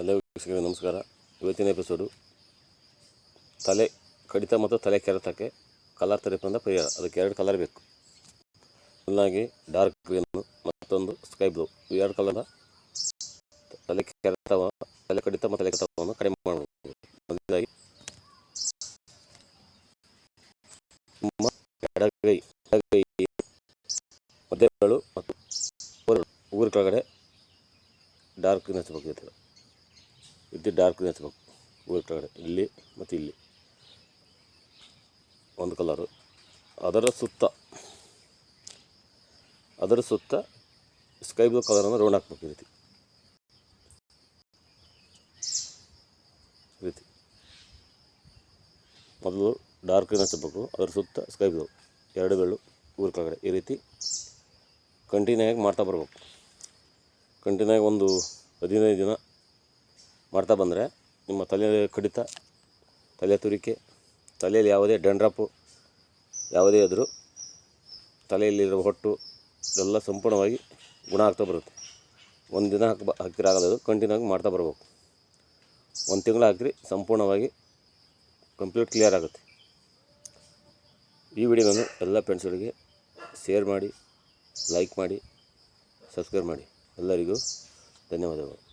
ಎಲ್ಲ ವೀಕ್ಷಕರಿಗೆ ನಮಸ್ಕಾರ. ಇವತ್ತಿನ ಎಪಿಸೋಡು ತಲೆ ಕಡಿತ ಮತ್ತು ತಲೆ ಕೆರೆತಕ್ಕೆ ಕಲರ್ ತೆರಪಿಂದ ಪರಿಹಾರ. ಅದಕ್ಕೆ ಎರಡು ಕಲರ್ ಬೇಕು. ಒಂದಾಗಿ ಡಾರ್ಕ್ ಗ್ರೀನು, ಮತ್ತೊಂದು ಸ್ಕೈ ಬ್ಲೂ. ಈ ಎರಡು ಕಲರ್ ತಲೆ ಕೆರೆತವ, ತಲೆ ಕಡಿತ ಮತ್ತು ತಲೆ ಕೆರೆತವನ್ನು ಕಡಿಮೆ ಮಾಡಬಹುದು ಮೊದಲಾಗಿ ಎಡಗೈ ಎಡಗೈ ಮಧ್ಯಗಳು ಮತ್ತು ಊರ ಕೆಳಗಡೆ ಡಾರ್ಕ್ ಥರ ಇದು ಡಾರ್ಕ್ ಹಚ್ಬೇಕು ಹೂವಿನ ಕೆಳಗಡೆ ಇಲ್ಲಿ ಮತ್ತು ಇಲ್ಲಿ. ಒಂದು ಕಲರು. ಅದರ ಸುತ್ತ ಅದರ ಸುತ್ತ ಸ್ಕೈ ಬ್ಲೂ ಕಲರನ್ನು ರೌಂಡ್ ಹಾಕ್ಬೇಕು ಈ ರೀತಿ. ರೀತಿ. ಮೊದಲು ಡಾರ್ಕ್ ಹಚ್ಚಬೇಕು ಅದರ ಸುತ್ತ ಸ್ಕೈ ಬ್ಲೂ ಎರಡು ಬೆಳ್ಳು ಊರ ಕೆಳಗಡೆ ಈ ರೀತಿ ಕಂಟಿನ್ಯೂ ಆಗಿ ಮಾಡ್ತಾ ಬರ್ಬೇಕು. ಕಂಟಿನ್ಯೂ ಆಗಿ ಒಂದು ಹದಿನೈದು ದಿನ ಮಾಡ್ತಾ ಬಂದರೆ ನಿಮ್ಮ ತಲೆ ಕಡಿತ, ತಲೆ ತುರಿಕೆ, ತಲೆಯಲ್ಲಿ ಯಾವುದೇ ಡೆಂಡ್ರಪ್ಪು ಯಾವುದೇ ಇದ್ದರೂ ತಲೆಯಲ್ಲಿರುವ ಹೊಟ್ಟು ಎಲ್ಲ ಸಂಪೂರ್ಣವಾಗಿ ಗುಣ ಆಗ್ತಾ ಬರುತ್ತೆ. ಒಂದು ದಿನ ಹಾಕಿ ಹಾಕಿರಾಗಲ್ಲ ಅದು ಕಂಟಿನ್ಯೂ ಆಗಿ ಮಾಡ್ತಾ ಬರಬೇಕು. ಒಂದು ತಿಂಗಳು ಹಾಕಿರಿ, ಸಂಪೂರ್ಣವಾಗಿ ಕಂಪ್ಲೀಟ್ ಕ್ಲಿಯರ್ ಆಗುತ್ತೆ. ಈ ವಿಡಿಯೋವನ್ನು ಎಲ್ಲ ಫ್ರೆಂಡ್ಸ್ಗಳಿಗೆ ಶೇರ್ ಮಾಡಿ, ಲೈಕ್ ಮಾಡಿ, ಸಬ್ಸ್ಕ್ರೈಬ್ ಮಾಡಿ. ಎಲ್ಲರಿಗೂ ಧನ್ಯವಾದಗಳು.